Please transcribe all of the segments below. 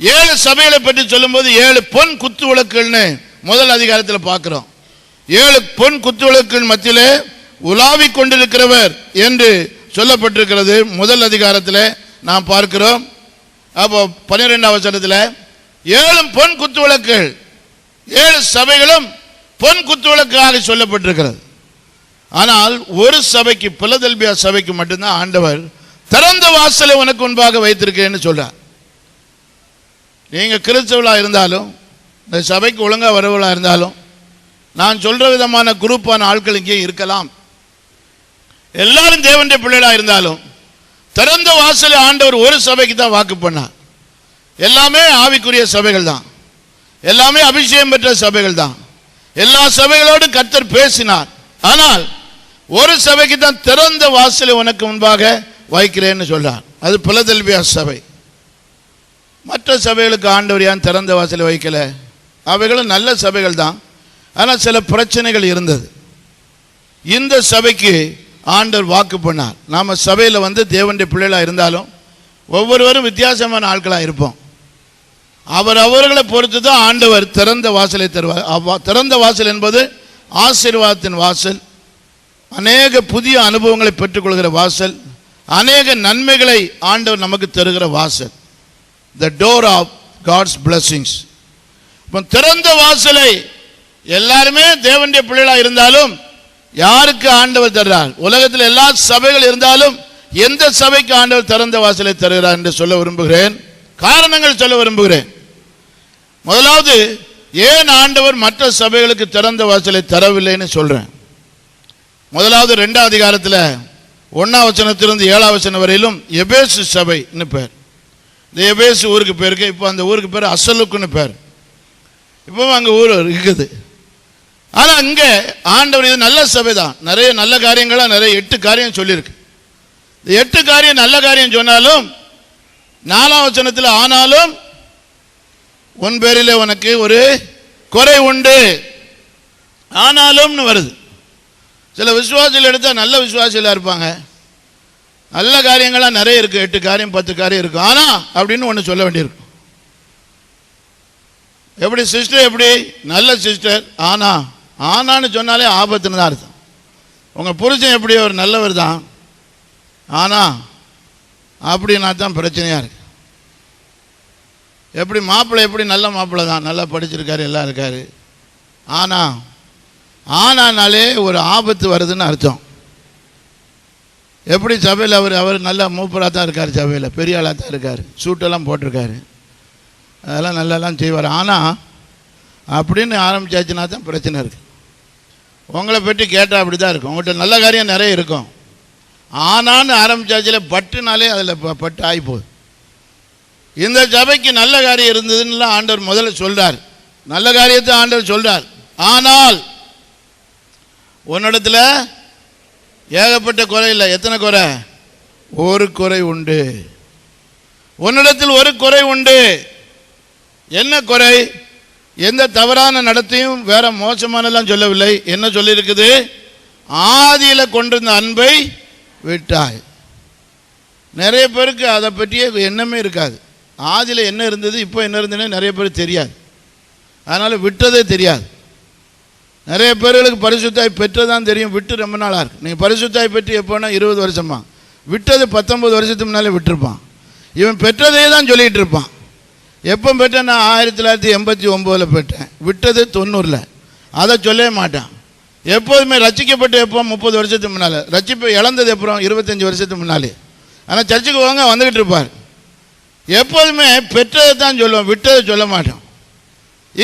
ஏழு சபைகளை பற்றி சொல்லும்போது ஏழு பொன் குத்து விளக்குகள்னு முதல் அதிகாரத்தில் பார்க்குறோம். ஏழு பொன் குத்து விளக்குகள் மத்தியில் உலாவிக் கொண்டிருக்கிறவர் என்று சொல்லப்பட்டிருக்கிறது. முதல் அதிகாரத்தில் நாம் பார்க்கிறோம். அப்போ பன்னிரெண்டாம் வசனத்தில் ஏழு பொன் குத்து விளக்குகள் ஏழு சபைகளும் பொன் குத்து விளக்காக சொல்லப்பட்டிருக்கிறது. ஆனால் ஒரு சபைக்கு பிலதெல்பியா சபைக்கு மட்டும்தான் ஆண்டவர் திறந்த வாசலை உனக்கு முன்பாக வைத்திருக்கேன்னு சொல்கிறார் நீங்கள் கிறிஸ்தவளாக இருந்தாலும் இந்த சபைக்கு ஒழுங்காக வரவளாக இருந்தாலும் நான் சொல்கிற விதமான குரூப்பான ஆட்கள் இங்கே இருக்கலாம். எல்லாரும் தேவனுடைய பிள்ளைகளாக இருந்தாலும் திறந்த வாசலை ஆண்டவர் ஒரு சபைக்கு தான் வாக்கு பண்ணார் எல்லாமே ஆவிக்குரிய சபைகள் தான். எல்லாமே அபிஷேகம் பெற்ற சபைகள் தான். எல்லா சபைகளோடும் கர்த்தர் பேசினார். ஆனால் ஒரு சபைக்கு தான் திறந்த வாசலை உனக்கு முன்பாக வைக்கிறேன்னு சொல்றார். அது பிலதெல்பியா சபை. மற்ற சபைகளுக்கு ஆண்டவர் ஏன் திறந்த வாசலை வைக்கல? அவைகளும் நல்ல சபைகள் தான் ஆனால் சில பிரச்சனைகள் இருந்தது. இந்த சபைக்கு ஆண்டவர் வாக்கு பண்ணார். நாம் சபையில் வந்து தேவனுடைய பிள்ளைகளாக இருந்தாலும் ஒவ்வொருவரும் வித்தியாசமான ஆட்களாக இருப்போம். அவர் அவர்களை பொறுத்து தான் ஆண்டவர் திறந்த வாசலை தருவார். அவ்வா- திறந்த வாசல் என்பது ஆசீர்வாதத்தின் வாசல். அநேக புதிய அனுபவங்களை பெற்றுக்கொள்கிற வாசல். அநேக நன்மைகளை ஆண்டவர் நமக்கு தருகிற வாசல். The door of God's blessings இப்போ திறந்த வாசலை எல்லாருமே தேவனுடைய பிள்ளைகளாக இருந்தாலும் யாருக்கு ஆண்டவர் தர்றார்? உலகத்தில் எல்லா சபைகள் இருந்தாலும் எந்த சபைக்கு ஆண்டவர் திறந்த வாசலை தருகிறார் என்று சொல்ல விரும்புகிறேன். காரணங்கள் சொல்ல விரும்புகிறேன். முதலாவது ஏன் ஆண்டவர் மற்ற சபைகளுக்கு திறந்த வாசலை தரவில்லைன்னு சொல்கிறேன் முதலாவது ரெண்டாம் அதிகாரத்தில் ஒன்னாம் வசனத்திலிருந்து ஏழாம் வரையிலும் எபேசு சபை பேர். இந்த எபேசு ஊருக்கு பேருக்கு இப்போ அந்த ஊருக்கு பேர் அசலுக்குன்னு பேர். இப்போவும் அங்கே ஊர் இருக்குது. ஆனால் இங்கே ஆண்டவர் இது நல்ல சபை தான் நிறைய நல்ல காரியங்களாக நிறைய எட்டு காரியம் சொல்லியிருக்கு. இந்த எட்டு காரியம் நல்ல காரியம் சொன்னாலும் நாலாம் வச்சனத்தில் ஆனாலும் உன் பேரில் உனக்கு ஒரு குறை உண்டு. ஆனாலும்னு வருது. சில விசுவாசிகள் எடுத்தால் நல்ல விசுவாசிகளாக இருப்பாங்க. நல்ல காரியங்கள்லாம் நிறைய இருக்கு. எட்டு காரியம் பத்து காரியம் இருக்கு. ஆனா அப்படின்னு ஒன்று சொல்ல வேண்டியிருக்கும் எப்படி சிஸ்டர் எப்படி? நல்ல சிஸ்டர் ஆனா ஆனான்னு சொன்னாலே ஆபத்துன்னு தான் அர்த்தம். உங்கள் புருஷன் எப்படி? ஒரு நல்லவர் தான். ஆனா அப்படின்னா தான் பிரச்சனையாக இருக்கு. எப்படி மாப்பிள்ளை எப்படி? நல்ல மாப்பிள்ளை தான். நல்லா படிச்சிருக்காரு எல்லாம் இருக்காரு. ஆனா ஆனானாலே ஒரு ஆபத்து வருதுன்னு அர்த்தம். எப்படி சபையில் அவர் அவர் நல்ல மூப்பராக தான் இருக்கார் சபையில் பெரிய ஆளாக தான் இருக்கார். சூட்டெல்லாம் போட்டிருக்காரு. அதெல்லாம் நல்லாலாம் செய்வார். ஆனால் அப்படின்னு ஆரம்பிச்சாச்சுன்னா தான் பிரச்சனை இருக்குது உங்களை பற்றி கேட்டால் அப்படி தான் இருக்கும். உங்கள்கிட்ட நல்ல காரியம் நிறைய இருக்கும். ஆனான்னு ஆரம்பித்தாச்சில் பட்டுனாலே அதில் ப- பட்டு ஆகிப்போகுது இந்த சபைக்கு நல்ல காரியம் இருந்ததுன்னுலாம் ஆண்டவர் முதல்ல சொல்கிறார் நல்ல காரியத்தை ஆண்டவர் சொல்கிறார் ஆனால் உன்னிடத்தில் ஏகப்பட்ட குறை இல்லை. எத்தனை குறை? ஒரு குறை உண்டு. உன்னிடத்தில் ஒரு குறை உண்டு. என்ன குறை? எந்த தவறான நடத்தையும் வேற மோசமானலாம் சொல்லவில்லை. என்ன சொல்லியிருக்குது? ஆதியில் கொண்டிருந்த அன்பை விட்டாய். நிறைய பேருக்கு அதை பற்றியே எண்ணமே இருக்காது. ஆதியில் என்ன இருந்தது இப்போ என்ன இருந்ததுன்னு நிறைய பேருக்கு தெரியாது. அதனால் விட்டதே தெரியாது. நிறைய பேர்களுக்கு பரிசுத்தாய் பெற்றதான் தெரியும். விட்டு ரொம்ப நாளாக இருக்குது நீங்கள் பரிசுத்தாய் பெற்று எப்போனா இருபது வருஷமா. விட்டது பத்தொன்பது வருஷத்துக்கு முன்னாலே விட்டுருப்பான். இவன் பெற்றதே தான் சொல்லிகிட்டு இருப்பான். எப்போ பெற்றேன் நான் ஆயிரத்தி தொள்ளாயிரத்தி எண்பத்தி ஒம்போதில் பெற்றேன். விட்டது தொண்ணூறில். அதை சொல்லவே மாட்டான். எப்போதுமே ரசிக்கப்பட்டு எப்போ? முப்பது வருஷத்துக்கு முன்னால். ரசிப்பு இழந்தது அப்புறம் இருபத்தஞ்சி வருஷத்துக்கு முன்னாலே. ஆனால் சர்ச்சுக்கு வாங்க வந்துக்கிட்டு இருப்பார். எப்போதுமே பெற்றதை தான் சொல்லுவோம் விட்டதை சொல்ல மாட்டோம்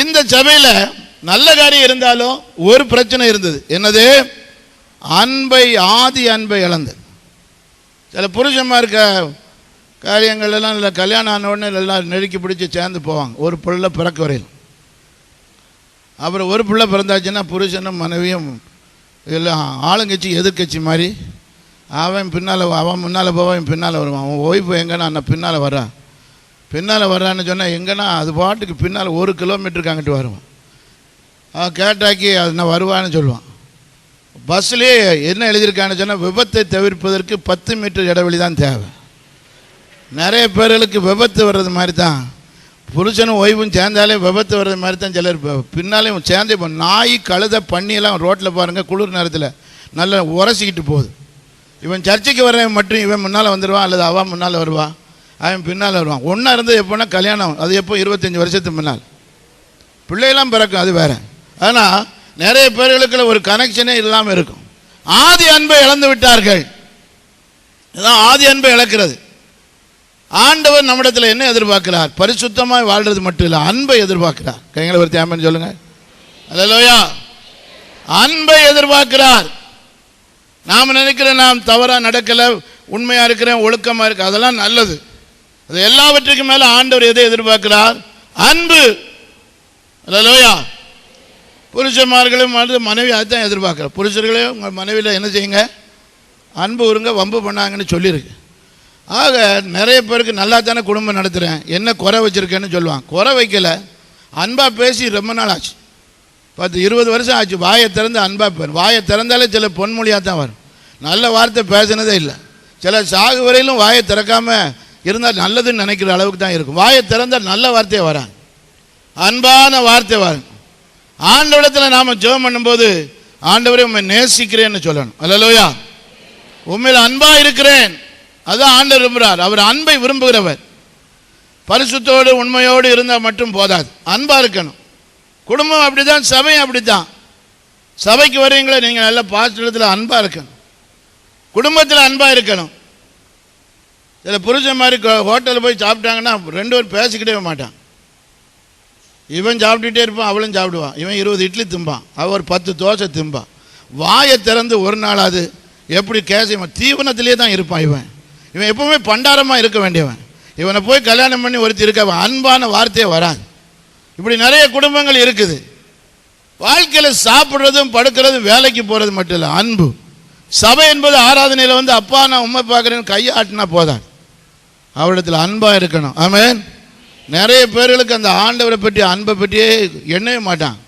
இந்த சபையில் நல்ல காரியம் இருந்தாலும் ஒரு பிரச்சனை இருந்தது. என்னது? அன்பை ஆதி அன்பை இழந்தது. சில புருஷமாக இருக்க காரியங்கள் எல்லாம் இல்லை கல்யாணம் ஆன உடனே எல்லாம் நெருக்கி பிடிச்சி சேர்ந்து போவாங்க. ஒரு பிள்ளை பிறக்க வரையில். அப்புறம் ஒரு பிள்ளை பிறந்தாச்சுன்னா புருஷனும் மனைவியும் எல்லாம் ஆளுங்கட்சி எதிர்க்கட்சி மாதிரி. அவன் பின்னால் அவன் முன்னால் போவான் இவன் பின்னால் வருவான். அவன் ஒய்ஃபு எங்கன்னா நான் பின்னால் வர்றான். பின்னால் வர்றான்னு சொன்னால் எங்கன்னா அது பாட்டுக்கு பின்னால் ஒரு கிலோமீட்டருக்கு அங்கிட்டு வருவான். அவன் கேட்டாக்கி அது நான் வருவான்னு சொல்லுவான். பஸ்லேயே என்ன எழுதியிருக்கான்னு சொன்னால் விபத்தை தவிர்ப்பதற்கு பத்து மீட்டர் இடைவெளி தான் தேவை. நிறைய பேர்களுக்கு விபத்து வர்றது மாதிரி தான் புருஷனும் ஓய்வும் சேர்ந்தாலே விபத்து வர்றது மாதிரி தான் சிலர் பின்னாலே சேர்ந்தே சேர்ந்து இப்போ நாய் கழுதை பண்ணியெல்லாம் ரோட்டில் பாருங்கள் குளிர் நேரத்தில் நல்லா உரசிக்கிட்டு போகுது. இவன் சர்ச்சைக்கு வர்றவன் மட்டும் இவன் முன்னால் வந்துடுவான் அல்லது அவன் முன்னால் வருவான் அவன் பின்னால் வருவான். ஒன்றா இருந்து எப்போனா கல்யாணம் அது எப்போ? இருபத்தஞ்சி வருஷத்துக்கு முன்னால். பிள்ளையெல்லாம் பிறக்கும் அது வேறு. ஆனால் நிறைய பேர்களுக்குள்ள ஒரு கனெக்ஷனே இல்லாமல் இருக்கும். ஆதி அன்பை இழந்து விட்டார்கள். இதான் ஆதி அன்பை இழக்கிறது. ஆண்டவர் நம்மிடத்தில் என்ன எதிர்பார்க்கிறார்? பரிசுத்தமாய் வாழ்றது மட்டும் இல்லை அன்பை எதிர்பார்க்கிறார். கைங்களை ஒரு தேமன்னு சொல்லுங்க. அல்லையா அன்பை எதிர்பார்க்கிறார். நாம் நினைக்கிற நாம் தவறாக நடக்கலை உண்மையாக இருக்கிறேன் ஒழுக்கமாக இருக்கு அதெல்லாம் நல்லது. அது எல்லாவற்றுக்கும் மேலே ஆண்டவர் எதை எதிர்பார்க்கிறார்? அன்பு. அல்லையா புருஷன்மார்களும் வந்து மனைவி அதுதான் எதிர்பார்க்குறேன் புருஷர்களே உங்கள் மனைவியில் என்ன செய்யுங்க? அன்பு உருங்க வம்பு பண்ணாங்கன்னு சொல்லியிருக்கு ஆக நிறைய பேருக்கு நல்லா தானே குடும்பம் நடத்துகிறேன் என்ன குறை வச்சுருக்கேன்னு சொல்லுவான் குறை வைக்கல. அன்பாக பேசி ரொம்ப நாள் ஆச்சு. பத்து இருபது வருஷம் ஆச்சு. வாயை திறந்து அன்பாக பேர். வாயை திறந்தாலே சில பொன்மொழியாக தான் வரும். நல்ல வார்த்தை பேசினதே இல்லை. சில சாகு வரையிலும் வாயை திறக்காமல் இருந்தால் நல்லதுன்னு நினைக்கிற அளவுக்கு தான் இருக்கும். வாயை திறந்தால் நல்ல வார்த்தையை வராங்க அன்பான வார்த்தை வரும். ஆண்டவரிடத்தில் நாம் ஜெபம் பண்ணும்போது ஆண்டவரே உண்மை நேசிக்கிறேன்னு சொல்லணும். அல்லலோயா. உண்மையில் அன்பாக இருக்கிறேன். அதுதான் ஆண்டவர் விரும்புகிறார் அவர் அன்பை விரும்புகிறவர். பரிசுத்தோடு உண்மையோடு இருந்தால் மட்டும் போதாது. அன்பாக இருக்கணும். குடும்பம் அப்படிதான் அப்படி தான் சபைக்கு வரீங்களே நீங்கள் நல்ல பாத்திரத்தில் அன்பாக இருக்கணும். குடும்பத்தில் அன்பாக இருக்கணும். சில புருஷன் மாதிரி ஹோட்டலில் போய் சாப்பிட்டாங்கன்னா ரெண்டு பேரும் பேசிக்கிட்டே மாட்டான் இவன் சாப்பிட்டுட்டே இருப்பான் அவளும் சாப்பிடுவான். இவன் இருபது இட்லி திம்பான். அவள் ஒரு பத்து தோசை திம்பான். வாயை திறந்து ஒரு நாளாவது எப்படி கேசைவன் தீவனத்திலே தான் இருப்பான் இவன். இவன் எப்பவுமே பண்டாரமாக இருக்க வேண்டியவன். இவனை போய் கல்யாணம் பண்ணி ஒருத்தி இருக்க அவன் அன்பான வார்த்தையே வராது. இப்படி நிறைய குடும்பங்கள் இருக்குது. வாழ்க்கையில் சாப்பிட்றதும் படுக்கிறதும் வேலைக்கு போகிறது மட்டும் இல்லை அன்பு. சபை என்பது ஆராதனையில் வந்து அப்பா நான் உண்மை பார்க்குறேன்னு கையாட்டினா போதான் அவரிடத்தில் அன்பாக இருக்கணும். ஆமேன். நிறைய பேர்களுக்கு அந்த ஆண்டவரை பற்றி அன்பை பற்றியே எண்ணவே மாட்டான்.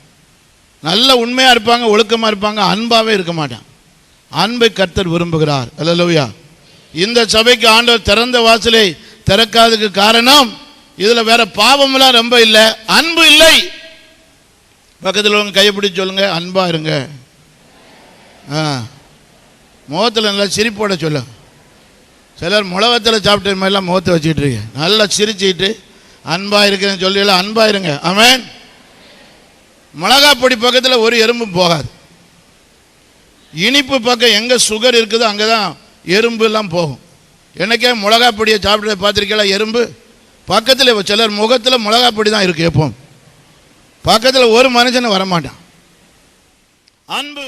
நல்ல உண்மையாக இருப்பாங்க ஒழுக்கமாக இருப்பாங்க அன்பாகவே இருக்க மாட்டான். அன்பை கர்த்தர் விரும்புகிறார். அல்லலூயா இந்த சபைக்கு ஆண்டவர் திறந்த வாசலை திறக்காததுக்கு காரணம் இதில் வேற பாவமெல்லாம் ரொம்ப இல்லை அன்பு இல்லை. பக்கத்தில் உங்க கையை சொல்லுங்க அன்பாக இருங்க. ஆ. முகத்தில் நல்லா சிரிப்போட சொல்லு சிலர் முளவத்தில் சாப்பிட்ட மாதிரிலாம் முகத்தை வச்சுக்கிட்டு இருக்கு நல்லா சிரிச்சுக்கிட்டு அன்பாக இருக்கிறேன்னு சொல்லி அன்பாக இருங்க. அவன் மிளகா பொடி பக்கத்தில் ஒரு எறும்பு போகாது. இனிப்பு பக்கம் எங்கே சுகர் இருக்குதோ அங்கே தான் எறும்பு எல்லாம் போகும். எனக்கே மிளகா பொடியை சாப்பிட்டு பார்த்துருக்கீங்களா எறும்பு? பக்கத்தில் சிலர் முகத்தில் மிளகா பொடி தான் இருக்குது எப்போ பக்கத்தில் ஒரு மனுஷன் வரமாட்டான். அன்பு.